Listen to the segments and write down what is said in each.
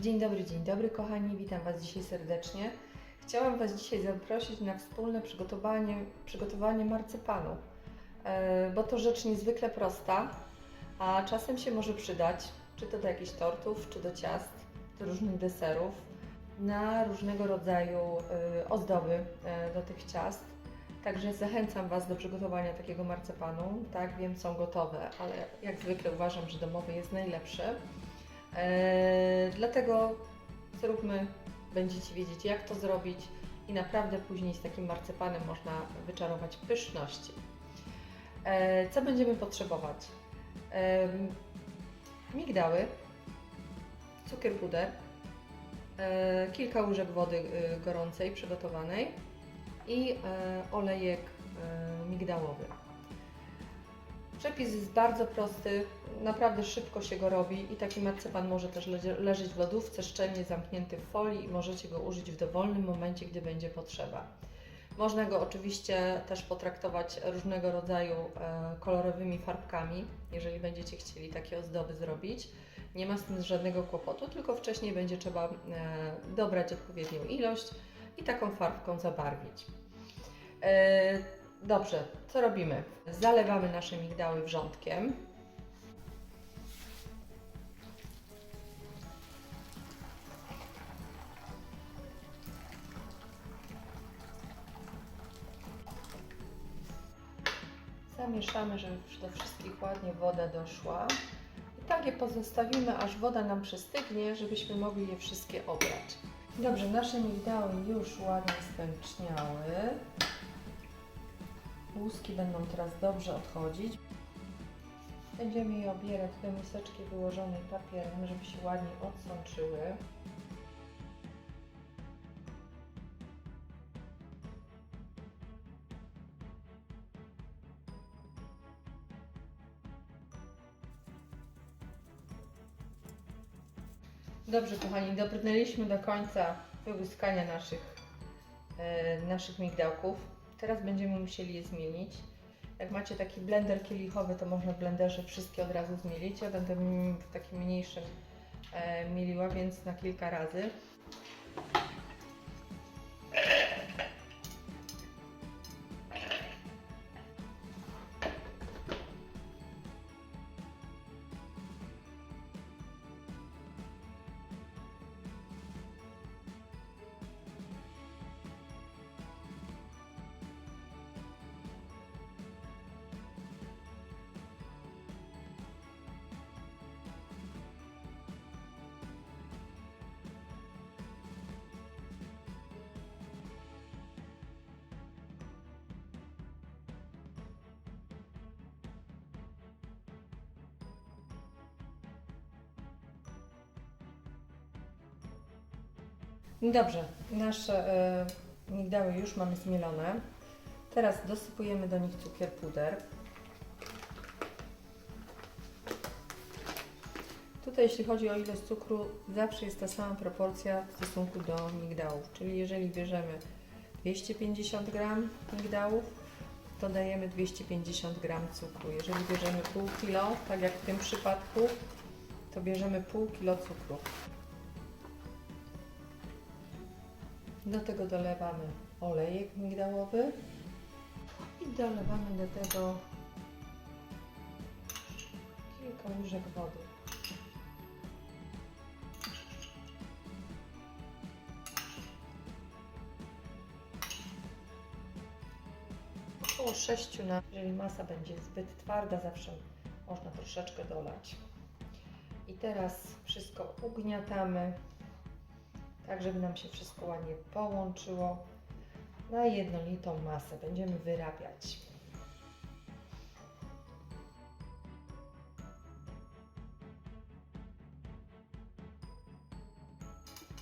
Dzień dobry, dzień dobry kochani, witam Was dzisiaj serdecznie. Chciałam Was dzisiaj zaprosić na wspólne przygotowanie, przygotowanie marcepanu, e, bo to rzecz niezwykle prosta, a czasem się może przydać, czy to do jakichś tortów, czy do ciast, do różnych deserów, na różnego rodzaju e, ozdoby e, do tych ciast. Także zachęcam Was do przygotowania takiego marcepanu. Tak, wiem, są gotowe, ale jak zwykle uważam, że domowy jest najlepszy. Eee, dlatego zróbmy, będziecie wiedzieć jak to zrobić i naprawdę później z takim marcepanem można wyczarować pyszności. Eee, co będziemy potrzebować? Eee, migdały, cukier puder, kilka łyżek wody y, gorącej przygotowanej i e, olejek e, migdałowy. Przepis jest bardzo prosty, naprawdę szybko się go robi i taki marcepan może też leże- leżeć w lodówce szczelnie zamknięty w folii i możecie go użyć w dowolnym momencie, gdy będzie potrzeba. Można go oczywiście też potraktować różnego rodzaju e, kolorowymi farbkami, jeżeli będziecie chcieli takie ozdoby zrobić. Nie ma z tym żadnego kłopotu, tylko wcześniej będzie trzeba e, dobrać odpowiednią ilość i taką farbką zabarwić. Dobrze, co robimy? Zalewamy nasze migdały wrzątkiem. Zamieszamy, żeby do wszystkich ładnie woda doszła. I tak je pozostawimy, aż woda nam przystygnie, żebyśmy mogli je wszystkie obrać. Dobrze, nasze migdały już ładnie spęczniały. Łuski będą teraz dobrze odchodzić. Będziemy je obierać do miseczki wyłożonej papierem, żeby się ładnie odsączyły. Dobrze, kochani, dobrnęliśmy do końca wyłuskania naszych, e, naszych migdałków. Teraz będziemy musieli je zmielić. Jak macie taki blender kielichowy, to można blenderze wszystkie od razu zmielić. Ja będę w takim mniejszym e, mieliła, więc na kilka razy. Dobrze, nasze e, migdały już mamy zmielone. Teraz dosypujemy do nich cukier puder. Tutaj jeśli chodzi o ilość cukru, zawsze jest ta sama proporcja w stosunku do migdałów. Czyli jeżeli bierzemy 250 g migdałów, to dajemy 250 g cukru. Jeżeli bierzemy pół kilo, tak jak w tym przypadku, to bierzemy pół kilo cukru. Do tego dolewamy olejek migdałowy i dolewamy do tego kilka łyżek wody. Około 6 na, jeżeli masa będzie zbyt twarda, zawsze można troszeczkę dolać. I teraz wszystko ugniatamy tak żeby nam się wszystko ładnie połączyło na jednolitą masę. Będziemy wyrabiać.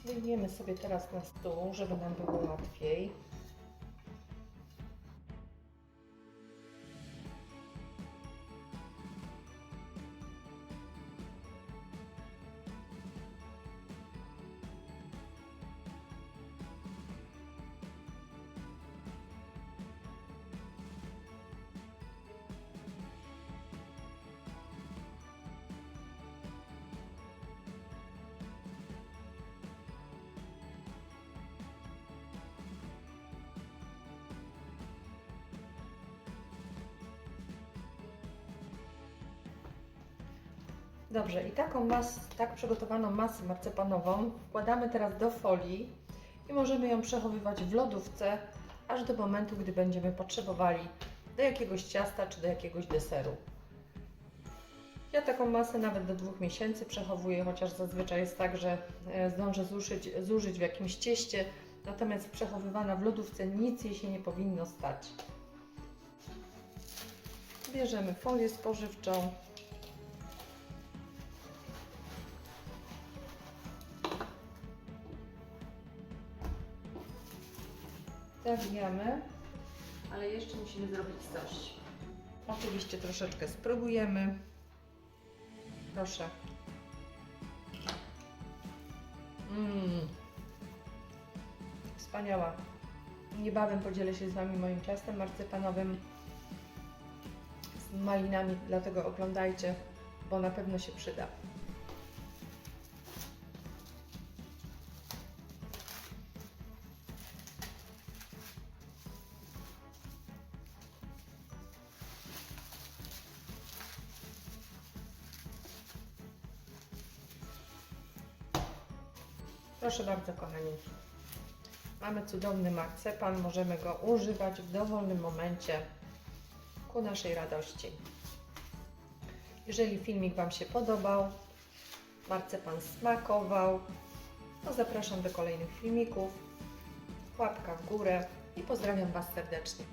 Wyjmiemy sobie teraz na stół, żeby nam było łatwiej. Dobrze, i taką mas, tak przygotowaną masę marcepanową wkładamy teraz do folii i możemy ją przechowywać w lodówce aż do momentu, gdy będziemy potrzebowali do jakiegoś ciasta czy do jakiegoś deseru. Ja taką masę nawet do dwóch miesięcy przechowuję, chociaż zazwyczaj jest tak, że e, zdążę zużyć, zużyć w jakimś cieście, natomiast przechowywana w lodówce nic jej się nie powinno stać. Bierzemy folię spożywczą. Zawijamy, ale jeszcze musimy zrobić coś. Oczywiście troszeczkę spróbujemy. Proszę. Mmm. Wspaniała. Niebawem podzielę się z Wami moim ciastem marcepanowym z malinami, dlatego oglądajcie, bo na pewno się przyda. Proszę bardzo, kochani. Mamy cudowny marcepan, możemy go używać w dowolnym momencie ku naszej radości. Jeżeli filmik Wam się podobał, marcepan smakował, to zapraszam do kolejnych filmików. Łapka w górę i pozdrawiam Was serdecznie.